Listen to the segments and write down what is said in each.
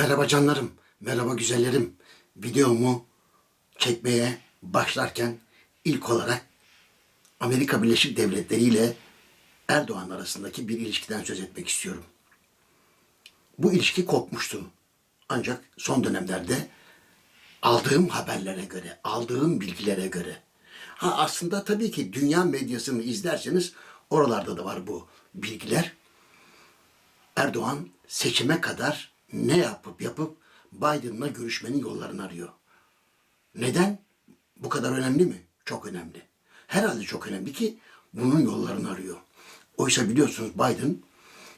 Merhaba canlarım, merhaba güzellerim. Videomu çekmeye başlarken ilk olarak Amerika Birleşik Devletleri ile Erdoğan arasındaki bir ilişkiden söz etmek istiyorum. Bu ilişki kopmuştu. Ancak son dönemlerde aldığım haberlere göre, aldığım bilgilere göre. Ha aslında tabii ki dünya medyasını izlerseniz oralarda da var bu bilgiler. Erdoğan seçime kadar ne yapıp yapıp Biden'la görüşmenin yollarını arıyor. Neden? Bu kadar önemli mi? Çok önemli. Herhalde çok önemli ki bunun yollarını arıyor. Oysa biliyorsunuz Biden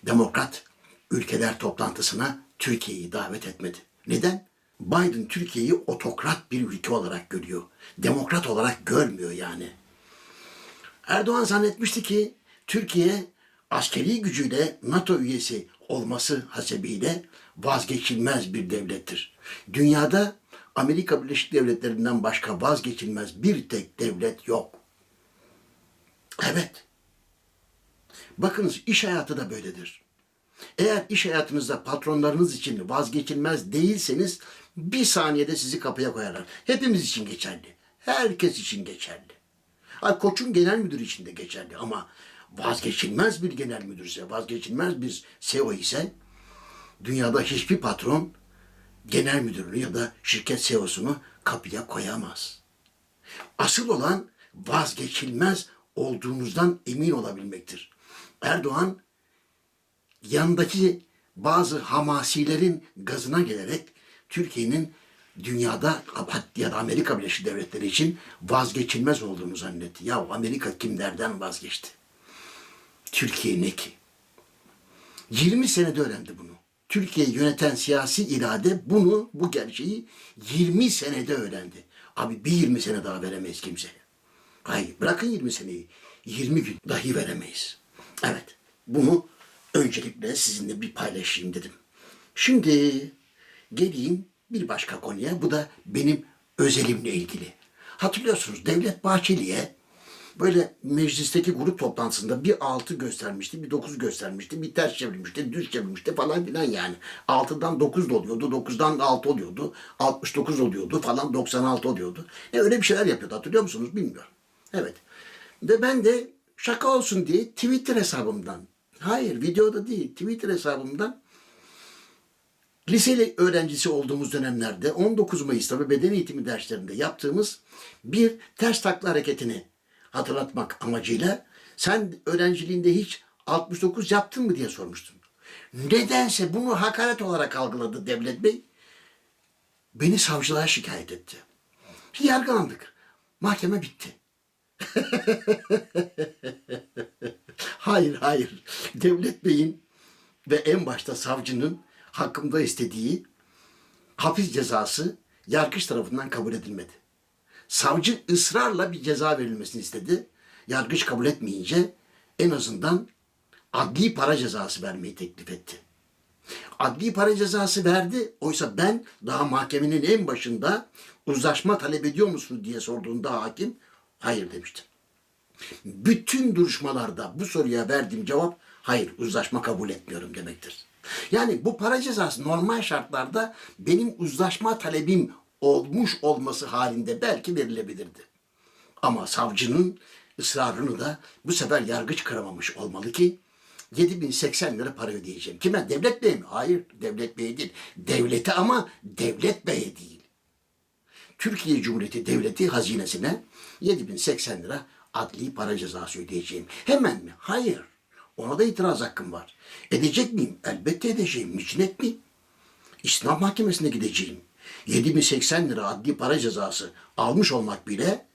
demokrat ülkeler toplantısına Türkiye'yi davet etmedi. Neden? Biden Türkiye'yi otokrat bir ülke olarak görüyor. Demokrat olarak görmüyor yani. Erdoğan zannetmişti ki Türkiye askeri gücüyle NATO üyesi olması hasebiyle vazgeçilmez bir devlettir. Dünyada Amerika Birleşik Devletleri'nden başka vazgeçilmez bir tek devlet yok. Evet. Bakınız iş hayatı da böyledir. Eğer iş hayatınızda patronlarınız için vazgeçilmez değilseniz bir saniyede sizi kapıya koyarlar. Hepimiz için geçerli. Herkes için geçerli. Ha, koçun genel müdürü için de geçerli ama vazgeçilmez bir genel müdürse, vazgeçilmez bir CEO ise dünyada hiçbir patron genel müdürünü ya da şirket CEO'sunu kapıya koyamaz. Asıl olan vazgeçilmez olduğunuzdan emin olabilmektir. Erdoğan yanındaki bazı hamasilerin gazına gelerek Türkiye'nin dünyada ya da Amerika Birleşik Devletleri için vazgeçilmez olduğunu zannetti. Ya Amerika kimlerden vazgeçti? Türkiye ne ki? 20 senede öğrendi bunu. Türkiye'yi yöneten siyasi irade bunu, bu gerçeği 20 senede öğrendi. Abi bir 20 sene daha veremeyiz kimseye. Hayır bırakın 20 seneyi. 20 gün dahi veremeyiz. Evet bunu öncelikle sizinle bir paylaşayım dedim. Şimdi geleyim bir başka konuya. Bu da benim özelimle ilgili. Hatırlıyorsunuz Devlet Bahçeli'ye böyle meclisteki grup toplantısında bir altı göstermişti, bir dokuz göstermişti, bir ters çevirmişti, düz çevirmişti falan filan yani. Altıdan dokuz da oluyordu, dokuzdan altı oluyordu, altmış dokuz oluyordu falan, doksan altı oluyordu. E öyle bir şeyler yapıyordu hatırlıyor musunuz bilmiyorum. Evet. Ve ben de şaka olsun diye Twitter hesabımdan, hayır videoda değil, Twitter hesabımdan liseli öğrencisi olduğumuz dönemlerde 19 Mayıs'ta ve beden eğitimi derslerinde yaptığımız bir ters takla hareketini hatırlatmak amacıyla sen öğrenciliğinde hiç 69 yaptın mı diye sormuştum. Nedense bunu hakaret olarak algıladı Devlet Bey. Beni savcılığa şikayet etti. Yargılandık. Mahkeme bitti. hayır hayır. Devlet Bey'in ve en başta savcının hakkımda istediği hapis cezası yargıç tarafından kabul edilmedi. Savcı ısrarla bir ceza verilmesini istedi. Yargıç kabul etmeyince en azından adli para cezası vermeyi teklif etti. Adli para cezası verdi. Oysa ben daha mahkemenin en başında uzlaşma talep ediyor musun diye sorduğunda hakim hayır demiştim. Bütün duruşmalarda bu soruya verdiğim cevap hayır uzlaşma kabul etmiyorum demektir. Yani bu para cezası normal şartlarda benim uzlaşma talebim olmuş olması halinde belki verilebilirdi. Ama savcının ısrarını da bu sefer yargıç kıramamış olmalı ki 7080 lira para ödeyeceğim. Kime? Devlet Bey mi? Hayır, Devlet Bey değil. Devlete ama Devlet Bey'e değil. Türkiye Cumhuriyeti Devleti hazinesine 7080 lira adli para cezası ödeyeceğim. Hemen mi? Hayır. Ona da itiraz hakkım var. Edecek miyim? Elbette edeceğim. Niçin etmeyeyim? İslam Mahkemesi'ne gideceğim. 7080 lira adli para cezası almış olmak bile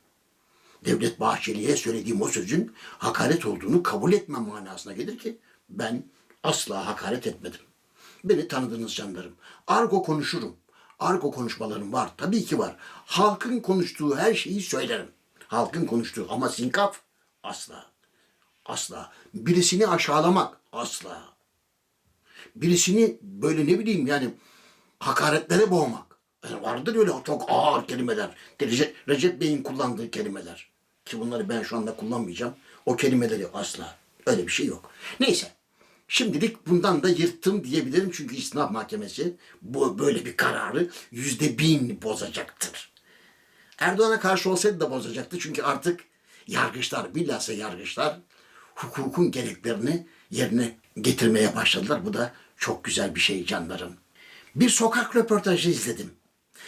Devlet Bahçeli'ye söylediğim o sözün hakaret olduğunu kabul etmem manasına gelir ki ben asla hakaret etmedim. Beni tanıdığınız canlarım. Argo konuşurum. Argo konuşmalarım var. Tabii ki var. Halkın konuştuğu her şeyi söylerim. Halkın konuştuğu ama sinkaf asla. Asla. Birisini aşağılamak asla. Birisini böyle ne bileyim yani hakaretlere boğmak. Vardır öyle çok ağır kelimeler. Recep, Recep Bey'in kullandığı kelimeler. Ki bunları ben şu anda kullanmayacağım. O kelimeleri asla. Öyle bir şey yok. Neyse. Şimdilik bundan da yırttım diyebilirim çünkü İstinaf Mahkemesi bu böyle bir kararı yüzde bin bozacaktır. Erdoğan'a karşı olsaydı da bozacaktı çünkü artık yargıçlar, bilhassa yargıçlar hukukun gereklerini yerine getirmeye başladılar. Bu da çok güzel bir şey canlarım. Bir sokak röportajı izledim.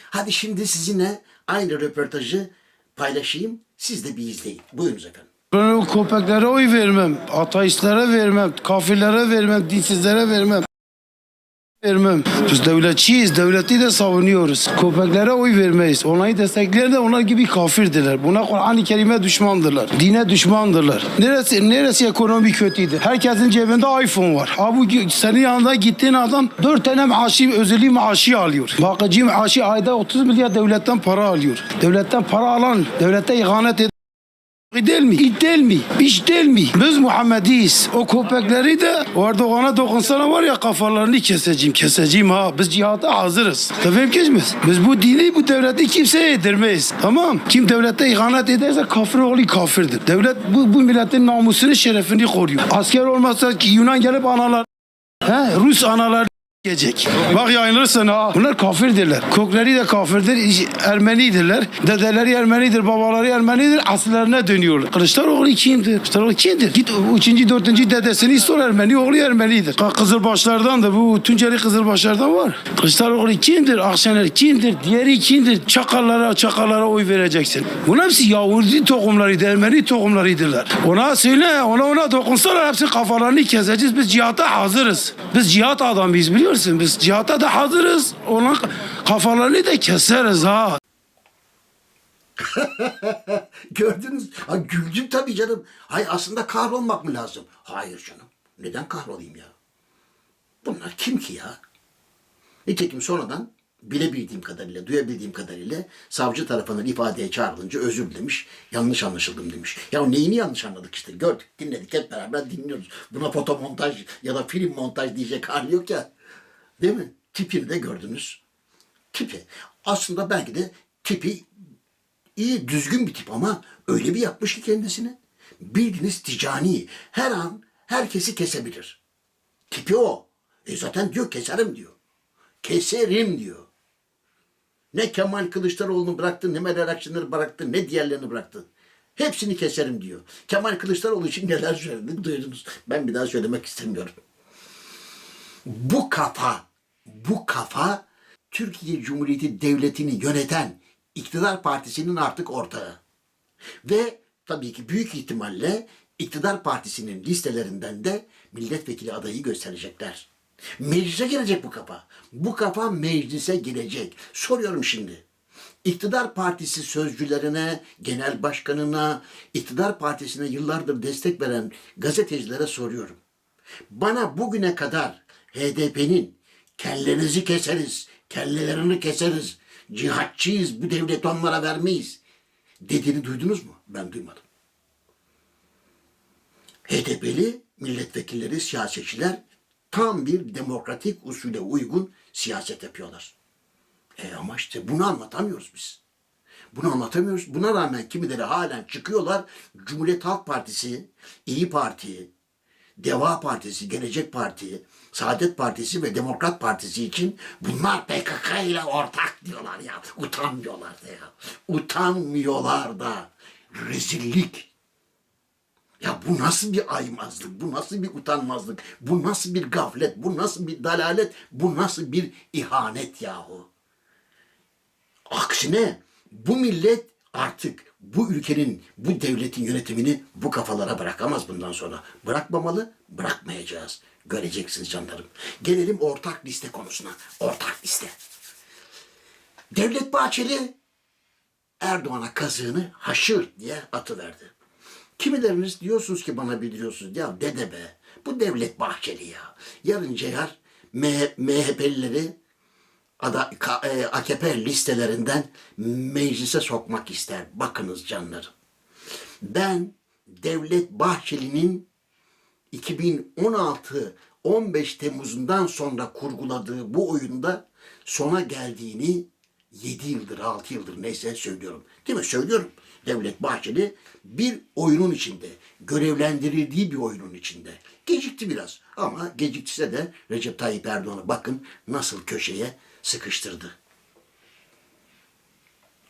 Hadi şimdi sizinle aynı röportajı paylaşayım. Siz de bir izleyin. Buyurunuz efendim. Ben o köpeklere oy vermem. Ateistlere vermem. Kafirlere vermem. Dinsizlere vermem. Vermem. Biz devletçiyiz. Devleti de savunuyoruz. Köpeklere oy vermeyiz. Onları destekleyen de onlar gibi kafirdirler. Buna Kur'an-ı Kerim'e düşmandırlar. Dine düşmandırlar. Neresi, neresi ekonomi kötüydü? Herkesin cebinde iPhone var. Ha bu senin yanında gittiğin adam dört tane maaşı, özürlü maaşı alıyor. Bakıcı maaşı ayda 30 milyar devletten para alıyor. Devletten para alan, devlete ihanet eden Değil mi? İt değil mi? İş değil mi? Biz Muhammediyiz. O köpekleri de o Erdoğan'a dokunsana var ya kafalarını keseceğim. Keseceğim ha. Biz cihada hazırız. Tabii ki biz. Bu dini bu devleti kimseye yedirmeyiz. Tamam. Kim devlete ihanet ederse kafir oğlu kafirdir. Devlet bu, bu milletin namusunu şerefini koruyor. Asker olmazsa ki Yunan gelip analar He, Rus analar gelecek. Bak yayınlırsın ha. Bunlar kafirdirler. Kökleri de kafirdir. Ermenidirler. Dedeleri Ermenidir. Babaları Ermenidir. Asıllarına dönüyorlar. Kılıçdaroğlu kimdir? Kılıçdaroğlu kimdir? Git üçüncü, dördüncü dedesini sor Ermeni. Oğlu Ermenidir. Ka- Kızılbaşlardandır. Bu Tunceli Kızılbaşlardan var. Kılıçdaroğlu kimdir? Akşener kimdir? Diğeri kimdir? Çakallara, çakallara oy vereceksin. Bunlar hepsi Yahudi tohumlarıydı. Ermeni tohumlarıydılar. Ona söyle, ona ona dokunsalar hepsi kafalarını keseceğiz. Biz cihata hazırız. Biz cihat adamıyız biliyorsun. Biz cihata da hazırız. Ona kafalarını da keseriz ha. Gördünüz. Ha, güldüm tabii canım. Hay aslında kahrolmak mı lazım? Hayır canım. Neden kahrolayım ya? Bunlar kim ki ya? Nitekim sonradan bilebildiğim kadarıyla, duyabildiğim kadarıyla savcı tarafından ifadeye çağrılınca özür dilemiş, yanlış anlaşıldım demiş. Ya neyini yanlış anladık işte gördük, dinledik hep beraber dinliyoruz. Buna fotomontaj ya da film montaj diyecek hali yok ya. Değil mi? Tipini de gördünüz. Tipi. Aslında belki de tipi iyi, düzgün bir tip ama öyle bir yapmış ki kendisini. Bildiğiniz ticani. Her an herkesi kesebilir. Tipi o. E zaten diyor keserim diyor. Keserim diyor. Ne Kemal Kılıçdaroğlu'nu bıraktı, ne Meral Akşener'i bıraktı, ne diğerlerini bıraktı. Hepsini keserim diyor. Kemal Kılıçdaroğlu için neler söyledi duydunuz. Ben bir daha söylemek istemiyorum. Bu kafa, bu kafa Türkiye Cumhuriyeti Devleti'ni yöneten iktidar partisinin artık ortağı. Ve tabii ki büyük ihtimalle iktidar partisinin listelerinden de milletvekili adayı gösterecekler. Meclise girecek bu kafa. Bu kafa meclise girecek. Soruyorum şimdi. İktidar partisi sözcülerine, genel başkanına, iktidar partisine yıllardır destek veren gazetecilere soruyorum. Bana bugüne kadar HDP'nin kellenizi keseriz, kellelerini keseriz, cihatçıyız, bu devleti onlara vermeyiz dediğini duydunuz mu? Ben duymadım. HDP'li milletvekilleri, siyasetçiler tam bir demokratik usule uygun siyaset yapıyorlar. E ama işte bunu anlatamıyoruz biz. Bunu anlatamıyoruz. Buna rağmen kimileri halen çıkıyorlar. Cumhuriyet Halk Partisi, İyi Parti, Deva Partisi, Gelecek Parti, Saadet Partisi ve Demokrat Partisi için bunlar PKK ile ortak diyorlar ya. Utanmıyorlar da ya. Utanmıyorlar da. Rezillik. Ya bu nasıl bir aymazlık, bu nasıl bir utanmazlık, bu nasıl bir gaflet, bu nasıl bir dalalet, bu nasıl bir ihanet yahu. Aksine bu millet artık bu ülkenin, bu devletin yönetimini bu kafalara bırakamaz bundan sonra. Bırakmamalı, bırakmayacağız. Göreceksiniz canlarım. Gelelim ortak liste konusuna. Ortak liste. Devlet Bahçeli Erdoğan'a kazığını haşır diye atıverdi. Kimileriniz diyorsunuz ki bana bildiriyorsunuz ya dede be bu Devlet Bahçeli ya. Yarın ceyar MHP'lileri ada, e, AKP listelerinden meclise sokmak ister. Bakınız canlarım. Ben Devlet Bahçeli'nin 2016 15 Temmuz'undan sonra kurguladığı bu oyunda sona geldiğini 7 yıldır 6 yıldır neyse söylüyorum. Değil mi? Söylüyorum. Devlet Bahçeli bir oyunun içinde, görevlendirildiği bir oyunun içinde. Gecikti biraz ama geciktiyse de Recep Tayyip Erdoğan'ı bakın nasıl köşeye sıkıştırdı.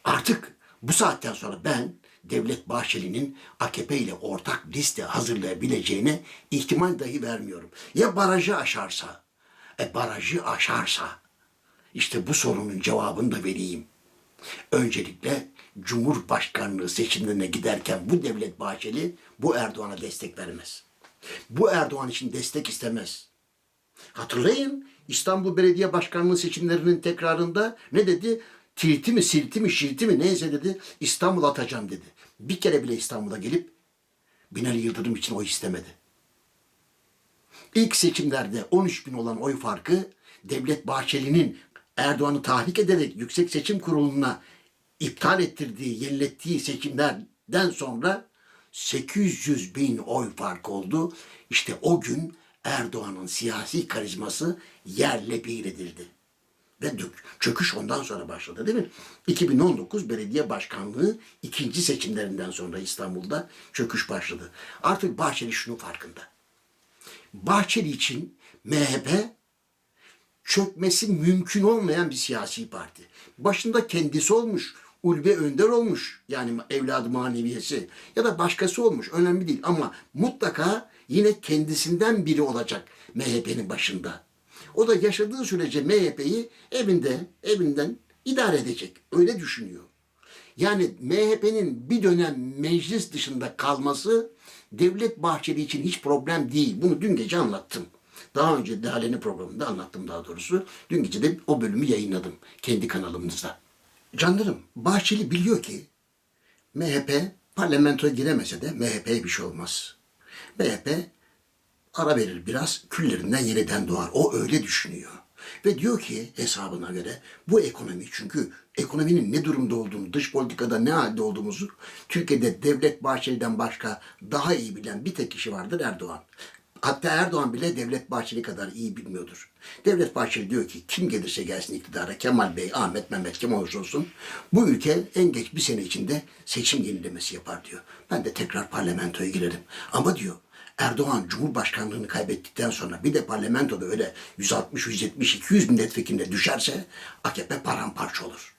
Artık bu saatten sonra ben Devlet Bahçeli'nin AKP ile ortak liste hazırlayabileceğine ihtimal dahi vermiyorum. Ya barajı aşarsa, e barajı aşarsa, işte bu sorunun cevabını da vereyim. Öncelikle Cumhurbaşkanlığı seçimlerine giderken bu Devlet Bahçeli bu Erdoğan'a destek vermez. Bu Erdoğan için destek istemez. Hatırlayın İstanbul Belediye Başkanlığı seçimlerinin tekrarında ne dedi? Tirti mi, silti mi, şirti mi neyse dedi. İstanbul atacağım dedi. Bir kere bile İstanbul'a gelip Binali Yıldırım için oy istemedi. İlk seçimlerde 13 bin olan oy farkı Devlet Bahçeli'nin Erdoğan'ı tahrik ederek Yüksek Seçim Kurulu'na iptal ettirdiği, yenilettiği seçimlerden sonra 800 bin oy fark oldu. İşte o gün Erdoğan'ın siyasi karizması yerle bir edildi. Ve çöküş ondan sonra başladı değil mi? 2019 belediye başkanlığı ikinci seçimlerinden sonra İstanbul'da çöküş başladı. Artık Bahçeli şunun farkında. Bahçeli için MHP çökmesi mümkün olmayan bir siyasi parti. Başında kendisi olmuş, ulve önder olmuş yani evladı maneviyesi ya da başkası olmuş önemli değil ama mutlaka yine kendisinden biri olacak MHP'nin başında. O da yaşadığı sürece MHP'yi evinde, evinden idare edecek. Öyle düşünüyor. Yani MHP'nin bir dönem meclis dışında kalması Devlet Bahçeli için hiç problem değil. Bunu dün gece anlattım. Daha önce Dehale'nin programında anlattım daha doğrusu. Dün gece de o bölümü yayınladım kendi kanalımızda. Canlarım Bahçeli biliyor ki MHP parlamentoya giremese de MHP'ye bir şey olmaz. MHP ara verir biraz küllerinden yeniden doğar. O öyle düşünüyor. Ve diyor ki hesabına göre bu ekonomi çünkü ekonominin ne durumda olduğunu, dış politikada ne halde olduğumuzu Türkiye'de Devlet Bahçeli'den başka daha iyi bilen bir tek kişi vardır Erdoğan. Hatta Erdoğan bile Devlet Bahçeli kadar iyi bilmiyordur. Devlet Bahçeli diyor ki kim gelirse gelsin iktidara Kemal Bey, Ahmet, Mehmet kim olursa olsun bu ülke en geç bir sene içinde seçim yenilemesi yapar diyor. Ben de tekrar parlamentoya girerim. Ama diyor Erdoğan Cumhurbaşkanlığını kaybettikten sonra bir de parlamentoda öyle 160, 170, 200 milletvekiline düşerse AKP paramparça olur.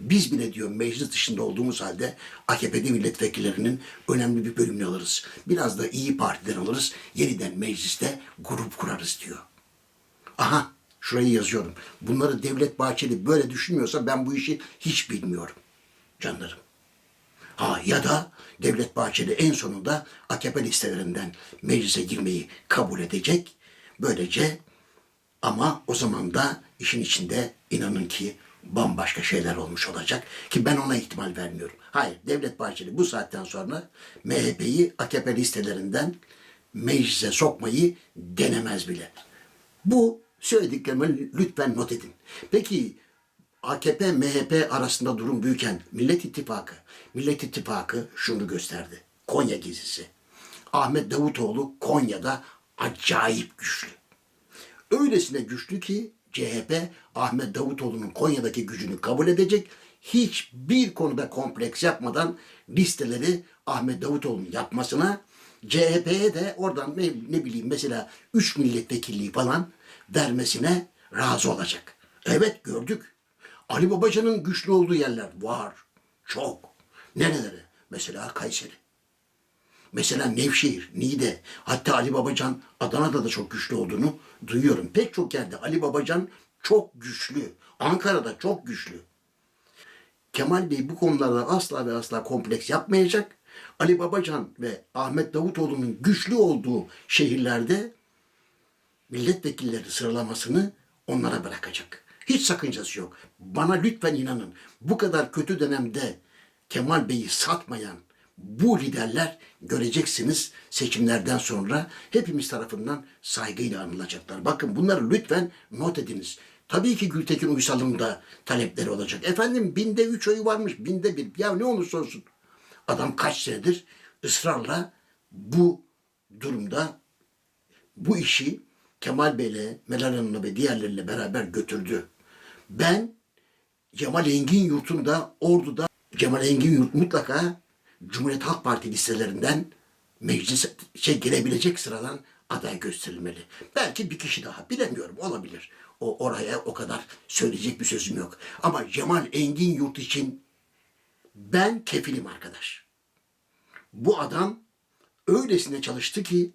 Biz bile diyor meclis dışında olduğumuz halde AKP'de milletvekillerinin önemli bir bölümünü alırız. Biraz da iyi Parti'den alırız. Yeniden mecliste grup kurarız diyor. Aha şurayı yazıyorum. Bunları Devlet Bahçeli böyle düşünmüyorsa ben bu işi hiç bilmiyorum. Canlarım. Ha ya da Devlet Bahçeli en sonunda AKP listelerinden meclise girmeyi kabul edecek. Böylece ama o zaman da işin içinde inanın ki bambaşka şeyler olmuş olacak ki ben ona ihtimal vermiyorum. Hayır Devlet Bahçeli bu saatten sonra MHP'yi AKP listelerinden meclise sokmayı denemez bile. Bu söylediklerimi lütfen not edin. Peki AKP MHP arasında durum büyüken Millet İttifakı, Millet İttifakı şunu gösterdi. Konya gezisi. Ahmet Davutoğlu Konya'da acayip güçlü. Öylesine güçlü ki CHP Ahmet Davutoğlu'nun Konya'daki gücünü kabul edecek. Hiçbir konuda kompleks yapmadan listeleri Ahmet Davutoğlu'nun yapmasına CHP'ye de oradan ne, ne bileyim mesela 3 milletvekilliği falan vermesine razı olacak. Evet gördük. Ali Babacan'ın güçlü olduğu yerler var. Çok. Nerelere? Mesela Kayseri. Mesela Nevşehir, Niğde, hatta Ali Babacan Adana'da da çok güçlü olduğunu duyuyorum. Pek çok yerde Ali Babacan çok güçlü. Ankara'da çok güçlü. Kemal Bey bu konularda asla ve asla kompleks yapmayacak. Ali Babacan ve Ahmet Davutoğlu'nun güçlü olduğu şehirlerde milletvekilleri sıralamasını onlara bırakacak. Hiç sakıncası yok. Bana lütfen inanın. Bu kadar kötü dönemde Kemal Bey'i satmayan bu liderler göreceksiniz seçimlerden sonra hepimiz tarafından saygıyla anılacaklar. Bakın bunları lütfen not ediniz. Tabii ki Gültekin Uysal'ın da talepleri olacak. Efendim binde üç oyu varmış, binde bir. Ya ne olursa olsun. Adam kaç senedir ısrarla bu durumda bu işi Kemal Bey'le, Meral Hanım'la ve diğerleriyle beraber götürdü. Ben Cemal Engin Yurt'un Ordu'da Cemal Engin Yurt mutlaka Cumhuriyet Halk Parti listelerinden meclis şey gelebilecek sıradan aday gösterilmeli. Belki bir kişi daha bilemiyorum olabilir. O oraya o kadar söyleyecek bir sözüm yok. Ama Cemal Engin Yurt için ben kefilim arkadaş. Bu adam öylesine çalıştı ki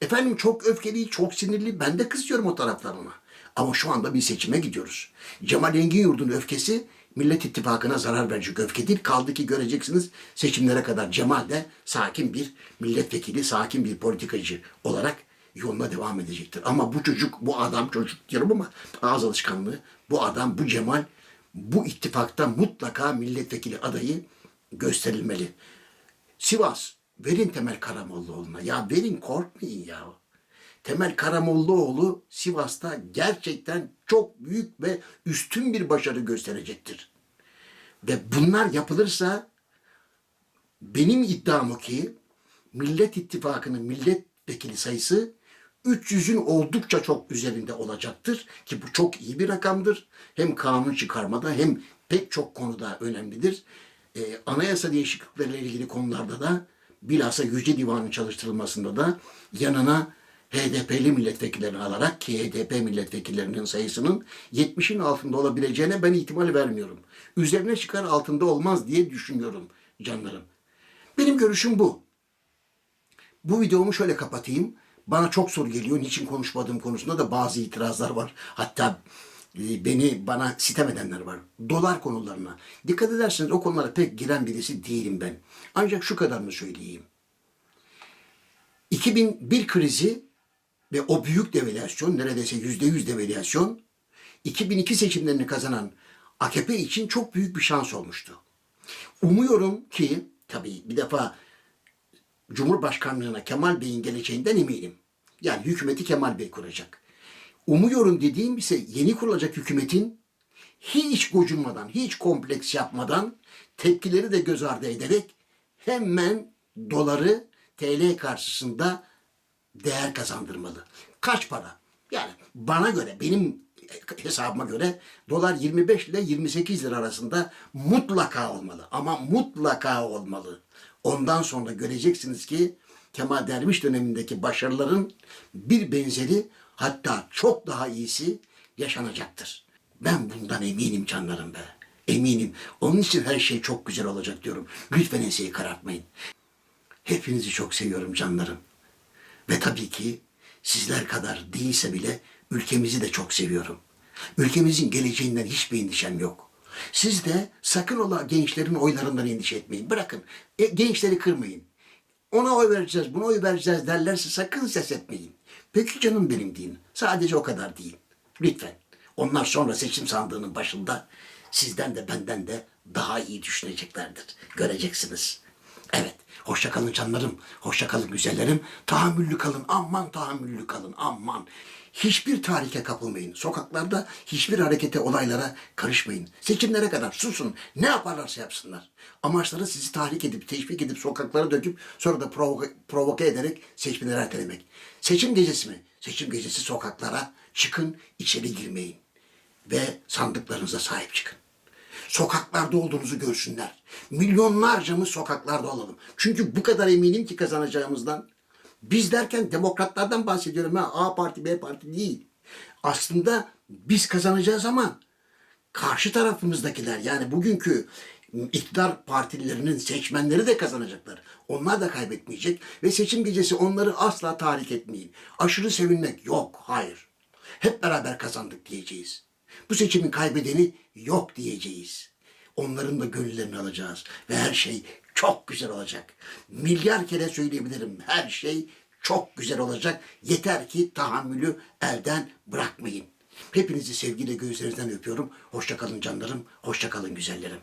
efendim çok öfkeli, çok sinirli. Ben de kızıyorum o taraflarına. Ama şu anda bir seçime gidiyoruz. Cemal Engin Yurt'un öfkesi Millet İttifakı'na zarar verecek öfke değil. Kaldı ki göreceksiniz seçimlere kadar Cemal de sakin bir milletvekili, sakin bir politikacı olarak yoluna devam edecektir. Ama bu çocuk, bu adam çocuk diyorum ama ağız alışkanlığı, bu adam, bu Cemal bu ittifakta mutlaka milletvekili adayı gösterilmeli. Sivas verin Temel Karamollaoğlu'na. Ya verin korkmayın ya. Temel Karamollaoğlu Sivas'ta gerçekten çok büyük ve üstün bir başarı gösterecektir. Ve bunlar yapılırsa benim iddiam o ki Millet İttifakı'nın milletvekili sayısı 300'ün oldukça çok üzerinde olacaktır ki bu çok iyi bir rakamdır. Hem kanun çıkarmada hem pek çok konuda önemlidir. Ee, anayasa değişiklikleriyle ilgili konularda da bilhassa Yüce Divan'ın çalıştırılmasında da yanına HDP'li milletvekillerini alarak ki HDP milletvekillerinin sayısının 70'in altında olabileceğine ben ihtimal vermiyorum. Üzerine çıkar altında olmaz diye düşünüyorum canlarım. Benim görüşüm bu. Bu videomu şöyle kapatayım. Bana çok soru geliyor. Niçin konuşmadığım konusunda da bazı itirazlar var. Hatta e, beni bana sitem edenler var. Dolar konularına. Dikkat ederseniz o konulara pek giren birisi değilim ben. Ancak şu kadarını söyleyeyim. 2001 krizi ve o büyük devalüasyon, neredeyse yüzde yüz devalüasyon, 2002 seçimlerini kazanan AKP için çok büyük bir şans olmuştu. Umuyorum ki, tabii bir defa Cumhurbaşkanlığına Kemal Bey'in geleceğinden eminim. Yani hükümeti Kemal Bey kuracak. Umuyorum dediğim ise yeni kurulacak hükümetin hiç gocunmadan, hiç kompleks yapmadan, tepkileri de göz ardı ederek hemen doları TL karşısında değer kazandırmalı. Kaç para? Yani bana göre, benim hesabıma göre dolar 25 ile 28 lira arasında mutlaka olmalı. Ama mutlaka olmalı. Ondan sonra göreceksiniz ki Kemal Derviş dönemindeki başarıların bir benzeri hatta çok daha iyisi yaşanacaktır. Ben bundan eminim canlarım be. Eminim. Onun için her şey çok güzel olacak diyorum. Lütfen enseyi karartmayın. Hepinizi çok seviyorum canlarım. Ve tabii ki sizler kadar değilse bile ülkemizi de çok seviyorum. Ülkemizin geleceğinden hiçbir endişem yok. Siz de sakın ola gençlerin oylarından endişe etmeyin. Bırakın. E, gençleri kırmayın. Ona oy vereceğiz, buna oy vereceğiz derlerse sakın ses etmeyin. Peki canım benim deyin. Sadece o kadar deyin. Lütfen. Onlar sonra seçim sandığının başında sizden de benden de daha iyi düşüneceklerdir. Göreceksiniz. Evet. Hoşça kalın canlarım. Hoşça kalın güzellerim. Tahammüllü kalın. Aman tahammüllü kalın. Aman. Hiçbir tahrike kapılmayın. Sokaklarda hiçbir harekete, olaylara karışmayın. Seçimlere kadar susun. Ne yaparlarsa yapsınlar. Amaçları sizi tahrik edip, teşvik edip, sokaklara döküp sonra da provoke, provoke ederek seçimleri ertelemek. Seçim gecesi mi? Seçim gecesi sokaklara çıkın, içeri girmeyin. Ve sandıklarınıza sahip çıkın sokaklarda olduğunuzu görsünler. Milyonlarcamız sokaklarda olalım. Çünkü bu kadar eminim ki kazanacağımızdan. Biz derken demokratlardan bahsediyorum ha. A parti B parti değil. Aslında biz kazanacağız ama karşı tarafımızdakiler yani bugünkü iktidar partilerinin seçmenleri de kazanacaklar. Onlar da kaybetmeyecek ve seçim gecesi onları asla tahrik etmeyin. Aşırı sevinmek yok, hayır. Hep beraber kazandık diyeceğiz. Bu seçimin kaybedeni yok diyeceğiz. Onların da gönüllerini alacağız ve her şey çok güzel olacak. Milyar kere söyleyebilirim. Her şey çok güzel olacak. Yeter ki tahammülü elden bırakmayın. Hepinizi sevgiyle gözlerinizden öpüyorum. Hoşça kalın canlarım. Hoşça kalın güzellerim.